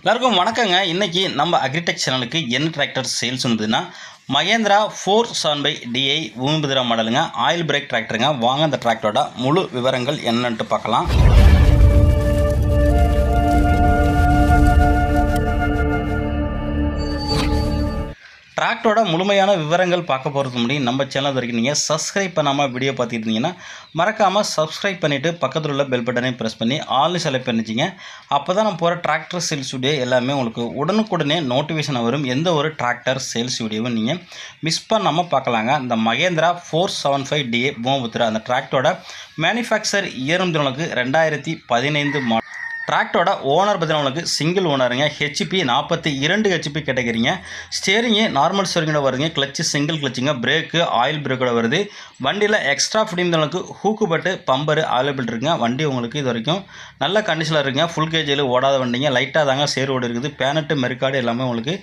எல்லாருக்கும் வணக்கங்க. இன்றைக்கி நம்ம அக்ரிடெக் சேனலுக்கு என்ன டிராக்டர் சேல்ஸ் வந்ததுன்னா Mahindra four seven five DI Bhoomiputra மாடலுங்க ஆயில் பிரேக் டிராக்டருங்க வாங்க அந்த டிராக்டரோட முழு விவரங்கள் என்னன்ட்டு பார்க்கலாம். டிராக்டரோட முழுமையான விவரங்கள் பார்க்க போகிறதுக்கு முன்னாடி நம்ம சேனல் வரைக்கும் நீங்கள் சப்ஸ்கிரைப் பண்ணாமல் வீடியோ பார்த்துட்டு இருந்தீங்கன்னா மறக்காமல் சப்ஸ்கிரைப் பண்ணிவிட்டு பக்கத்தில் உள்ள பெல் பட்டனை ப்ரெஸ் பண்ணி ஆல்னு செலக்ட் பண்ணிச்சிங்க. அப்போ தான் நம்ம போகிற டிராக்டர் சேல்ஸ் வீடியோ எல்லாமே உங்களுக்கு உடனுக்குடனே நோட்டிஃபிகேஷன் வரும். எந்த ஒரு டிராக்டர் சேல்ஸ் வீடியோவும் நீங்கள் மிஸ் பண்ணாமல் பார்க்கலாங்க. இந்த Mahindra four seven five DI Bhoomiputra அந்த டிராக்டரோட மேனுஃபேக்சர் இயரும் உங்களுக்கு ரெண்டாயிரத்தி பதினைந்து மா டிராக்டரோட ஓனர் பார்த்தீங்கன்னா உங்களுக்கு சிங்கிள் ஓனருங்க ஹெச்பி நாற்பத்தி இரண்டு ஹெச்பி கேட்டகிரிங்க. ஸ்டேரிங்கு நார்மல் ஸ்டேரிங்கோட வருதுங்க. கிளச்சு சிங்கிள் கிளச்சுங்க பிரேக்கு ஆயில் பிரேக்கோட வருது. வண்டியில் எக்ஸ்ட்ரா ஃபிட்டிங் ஹூக்கு பட்டு பம்பரு அவைலபிள் இருக்குங்க. வண்டி உங்களுக்கு இது வரைக்கும் நல்ல கண்டிஷனில் இருக்குங்க. ஃபுல் கேஜியில் ஓடாத வண்டிங்க. லைட்டாக தாங்க சேர் ஓடி இருக்குது. பேனட்டு மெருக்காடு எல்லாமே உங்களுக்கு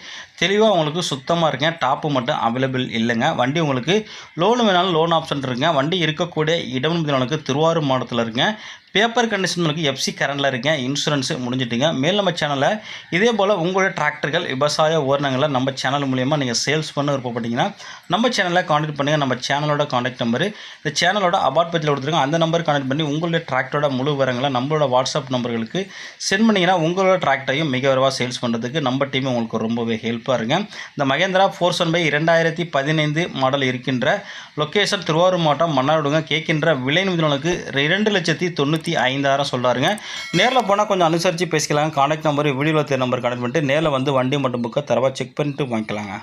தெளிவாக உங்களுக்கு சுத்தமாக இருக்குங்க. டாப்பு மட்டும் அவைலபிள் இல்லைங்க. வண்டி உங்களுக்கு லோன் வேணாலும் லோன் ஆப்ஷன் இருக்குங்க. வண்டி இருக்கக்கூடிய இடம் உங்களுக்கு திருவாரூர் மாவட்டத்தில் இருக்குங்க. பேப்பர் கண்டிஷன் உங்களுக்கு எஃப்சி கரண்டில் இருக்கேன் இன்சூரன்ஸு முடிஞ்சிட்டுங்க. மேல் நம்ம சேனலில் இதே போல் உங்களுடைய டிராக்டர்கள் விவசாய உபகரணங்களை நம்ம சேனல் மூலியமாக நீங்கள் சேல்ஸ் பண்ண விருப்பப்பட்டீங்கன்னா நம்ம சேனலில் காண்டாக்ட் பண்ணுங்கள் நம்ம சேனலோட காண்டாக்ட் நம்பரு இந்த சேனலோட அபார்ட் பேஜில் கொடுத்துருங்க அந்த நம்பர் காண்டாக்ட் பண்ணி உங்களுடைய டிராக்டரோட முழு விவரங்களை நம்மளோட வாட்ஸ்அப் நம்பர்களுக்கு சென்ட் பண்ணிங்கன்னா உங்களோட டிராக்டரையும் மிக விரைவாக சேல்ஸ் பண்ணுறதுக்கு நம்ம டீம் உங்களுக்கு ரொம்பவே ஹெல்ப்பாக இருங்க. இந்த மகேந்திரா ஃபோர் ஒன் பை இரண்டாயிரத்தி பதினைந்து மாடல் இருக்கின்ற லொக்கேஷன் திருவாரூர் மாவட்டம் மன்னாடுங்க கேட்கின்ற விலை நிமிடங்களுக்கு இரண்டு லட்சத்தி தொண்ணூற்றி ஐந்தாயிரம் சொல்கிறாருங்க நேரில் போனால் கொஞ்சம் அனுசரித்து பேசிக்கலாங்க. கான்டாக்ட் நம்பர் வீடியோவில் தெரிய நம்பர் கனெக்ட் பண்ணிட்டு நேரில் வந்து வண்டி மட்டும் புக்கை தரவா செக் பண்ணிட்டு வாங்கிக்கலாங்க.